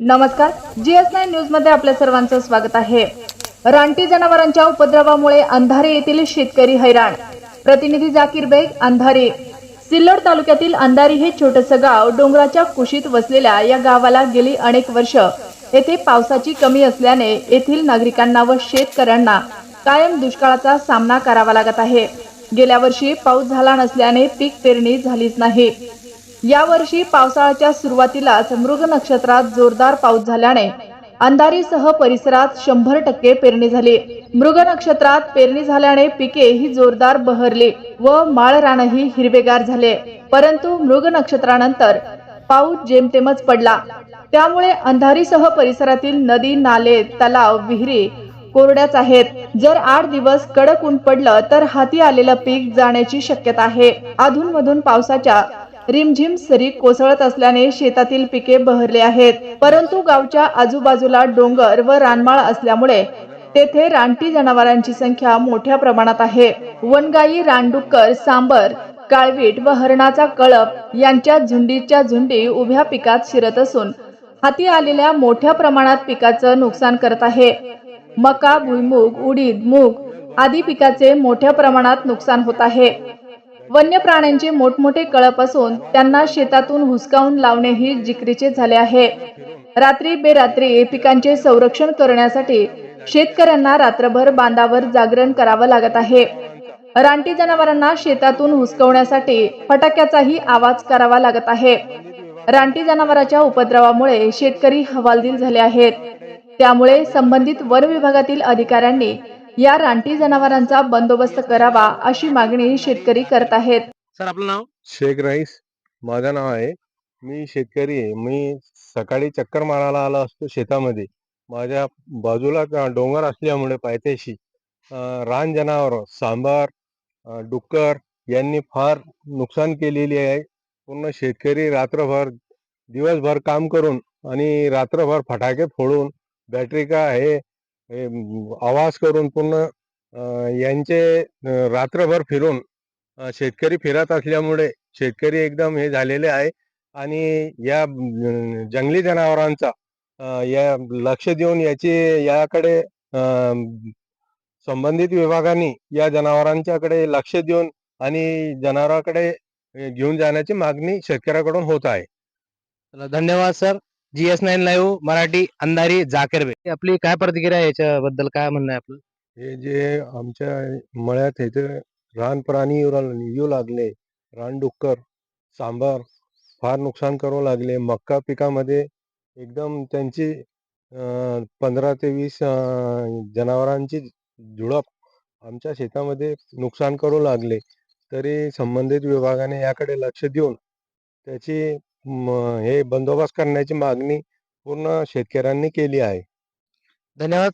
नमस्कार. जी S nine न्यूजमध्ये आपल्या सर्वांचं स्वागत आहे. रानटी जनावरांच्या उपद्रवामुळे अंधारे येथील शेतकरी हैराण. प्रतिनिधी जाकीर बेग अंधारे. सिल्लोड तालुक्यातील अंधारी हे छोटंसं गाव डोंगराच्या कुशीत वसलेल्या या गावाला गेली अनेक वर्ष. येथे पावसाची कमी असल्याने येथील नागरिकांना व शेतकऱ्यांना कायम दुष्काळाचा सामना करावा लागत आहे. गेल्या वर्षी पाऊस झाला नसल्याने पीक पेरणी झालीच नाही. यावर्षी पावसाळ्याच्या सुरुवातीलाच मृग नक्षत्रात जोरदार पाऊस झाल्याने अंधारीसह परिसरात शंभर टक्के पेरणी झाली. मृग नक्षत्रात पेरणी झाल्याने पिके ही जोरदार बहरली व माळरानही हिरवेगार झाले. परंतु मृग नक्षत्रानंतर पाऊस जेमतेमच पडला. त्यामुळे अंधारीसह परिसरातील नदी नाले तलाव विहिरी कोरड्याच आहेत. जर आठ दिवस कडक ऊन पडलं तर हाती आलेलं पीक जाण्याची शक्यता आहे. अधूनमधून पावसाच्या रिमझिम सरी कोसळत असल्याने शेतातील पिके बहरले आहेत. परंतु गावच्या आजूबाजूला डोंगर व रानमाळ असल्यामुळे तेथे रानटी जनावरांची संख्या मोठ्या प्रमाणात आहे. वनगाई रानडुक्कर सांबर काळवीट व हरणाचा कळप यांच्या झुंडीच्या झुंडी उभ्या पिकात शिरत असून हाती आलेल्या मोठ्या प्रमाणात पिकाचं नुकसान करत आहे. मका भुईमूग उडीद मूग आदी पिकाचे मोठ्या प्रमाणात नुकसान होत आहे. वन्य प्राण्यांचे मोठमोठे कळप असून त्यांना शेतातून हुसकावून लावणेही जिकरीचे झाले आहे. रात्री बेरात्री पिकांचे संरक्षण करण्यासाठी शेतकऱ्यांना रात्रभर बांधावर जागरण करावं लागत आहे. रानटी जनावरांना शेतातून हुसकवण्यासाठी फटाक्याचाही आवाज करावा लागत आहे. रानटी जनावरांच्या उपद्रवामुळे शेतकरी हवालदिल झाले आहेत. त्यामुळे संबंधित वन विभागातील अधिकाऱ्यांनी या रानटी जनावरांचा बंदोबस्त करावा अशी मागणी शेतकरी करत आहेत. सर आपलं नाव? शेख राईस. माझं नाव आहे. मी शेतकरी आहे. मी सकाळी चक्कर मारायला आलो असतो शेतामध्ये. माझ्या बाजूला का- डोंगर असल्यामुळे पायथ्याशी रान जनावर सांबार डुक्कर यांनी फार नुकसान केलेली आहे. पूर्ण शेतकरी रात्रभर दिवसभर काम करून आणि रात्रभर फटाके फोडून बॅटरी का हे आवाज करून पूर्ण यांचे रात्रभर फिरून शेतकरी फिरत असल्यामुळे शेतकरी एकदम हे झालेले आहे. आणि या जंगली जनावरांचा या लक्ष देऊन याची याकडे संबंधित विभागांनी या जनावरांच्याकडे लक्ष देऊन आणि जनावरांकडे घेऊन जाण्याची मागणी शेतकऱ्याकडून होत आहे. धन्यवाद sir. G S nine live Marathi अंधारी जाकीर आपली काय प्रतिक्रिया आहे याच्याबद्दल? काय म्हणणं आहे आपलं? हे जे आमच्या मळ्यात हे ते रान प्राणी येऊ राहिले- येऊ लागले रानडुक्कर सांबार फार नुकसान करू लागले. मक्का पिकामध्ये एकदम त्यांची अं, पंधरा ते वीस अं, जनावरांची झुडप आमच्या शेतामध्ये नुकसान करू लागले. तरी संबंधित विभागाने याकडे लक्ष देऊन त्याची हे बंदोबस्त करण्याची मागणी पूर्ण शेतकऱ्यांनी केली आहे. धन्यवाद.